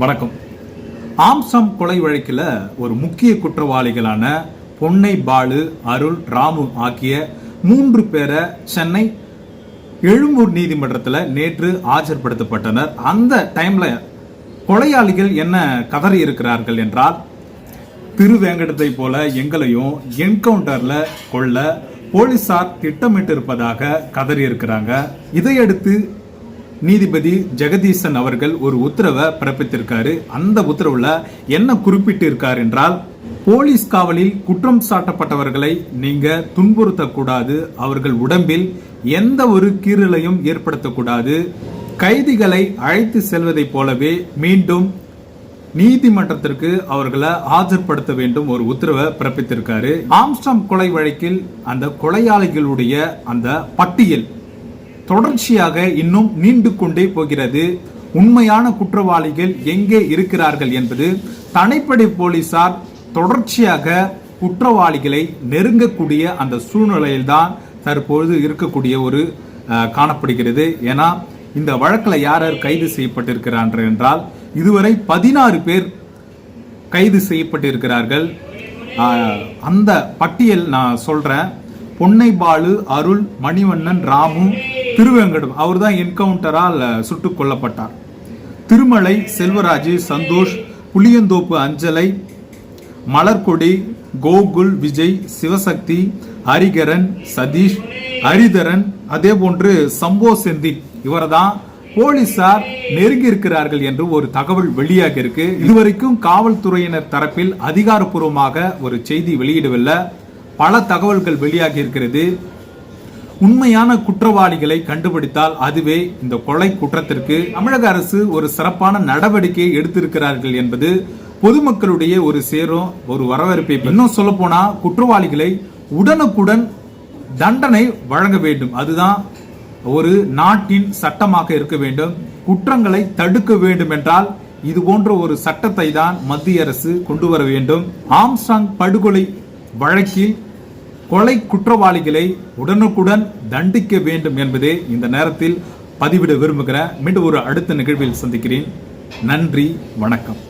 வணக்கம். ஆம்சம் கொலை வழக்கில் ஒரு முக்கிய குற்றவாளிகளான பொன்னை பாலு அருள் ராமு ஆகிய மூன்று பேரை சென்னை எழும்பூர் நீதிமன்றத்தில் நேற்று ஆஜர்படுத்தப்பட்டனர். அந்த டைமில் கொலையாளிகள் என்ன கதறி இருக்கிறார்கள் என்றால் திருவேங்கடத்தை போல எங்களையும் என்கவுண்டரில் கொள்ள போலீசார் திட்டமிட்டு இருப்பதாக கதறி இருக்கிறாங்க. இதையடுத்து நீதிபதி ஜெகதீசன் அவர்கள் ஒரு உத்தரவை பிறப்பித்திருக்காரு. அந்த உத்தரவுல என்ன குறிப்பிட்டு இருக்கார் என்றால் போலீஸ் காவலில் குற்றம் சாட்டப்பட்டவர்களை நீங்க துன்புறுத்தக்கூடாது. அவர்கள் உடம்பில் எந்த ஒரு கீறலையும் ஏற்படுத்தக்கூடாது. கைதிகளை அழைத்து செல்வதைப் போலவே மீண்டும் நீதிமன்றத்திற்கு அவர்களை ஆஜர்படுத்த வேண்டும் ஒரு உத்தரவை பிறப்பித்திருக்காரு. ஆம்ஸ்டாம் கொலை வழக்கில் அந்த கொலையாளிகளுடைய அந்த பட்டியல் தொடர்ச்சியாக இன்னும் நீண்டு கொண்டே போகிறது. உண்மையான குற்றவாளிகள் எங்கே இருக்கிறார்கள் என்பது தனிப்படை போலீசார் தொடர்ச்சியாக குற்றவாளிகளை நெருங்கக்கூடிய அந்த சூழ்நிலையில்தான் தற்பொழுது இருக்கக்கூடிய ஒரு காணப்படுகிறது. ஏன்னா இந்த வழக்கில் யார் யார் கைது செய்யப்பட்டிருக்கிறார்கள் என்றால் இதுவரை பதினாறு பேர் கைது செய்யப்பட்டிருக்கிறார்கள். அந்த பட்டியல் நான் சொல்கிறேன் பொன்னை பாலு அருள் மணிவண்ணன் ராமு திருவேங்கடம் அவர் தான் என்கவுண்டரால் சுட்டுக் கொல்லப்பட்டார்? திருமலை செல்வராஜ் சந்தோஷ் புளியந்தோப்பு அஞ்சலை மலர்கொடி கோகுல் விஜய் சிவசக்தி ஹரிகரன் சதீஷ் ஹரிதரன் அதே போன்று சம்போ செந்தில் இவர்தான் போலீசார் நெருங்கி இருக்கிறார்கள் என்று ஒரு தகவல் வெளியாக இருக்கு. இதுவரைக்கும் காவல்துறையினர் தரப்பில் அதிகாரப்பூர்வமாக ஒரு செய்தி வெளியிடவில்லை. பல தகவல்கள் வெளியாகி இருக்கிறது. உண்மையான குற்றவாளிகளை கண்டுபிடித்தால் அதுவே இந்த கொலை குற்றத்திற்கு தமிழக அரசு ஒரு சிறப்பான நடவடிக்கை எடுத்திருக்கிறார்கள் என்பது பொதுமக்களுடைய ஒரு சேரும் ஒரு வரவேற்பை இன்னும் சொல்ல போனா குற்றவாளிகளை உடனுக்குடன் தண்டனை வழங்க வேண்டும். அதுதான் ஒரு நாட்டின் சட்டமாக இருக்க வேண்டும். குற்றங்களை தடுக்க வேண்டும் என்றால் இது போன்ற ஒரு சட்டத்தை தான் மத்திய அரசு கொண்டு வர வேண்டும். ஆம்ஸ்டாங் படுகொலை வழக்கில் கொலை குற்றவாளிகளை உடனுக்குடன் தண்டிக்க வேண்டும் என்பதே இந்த நேரத்தில் பதிவிட விரும்புகிறேன் மீண்டும் ஒரு அடுத்த நிகழ்வில் சந்திக்கிறேன். நன்றி வணக்கம்.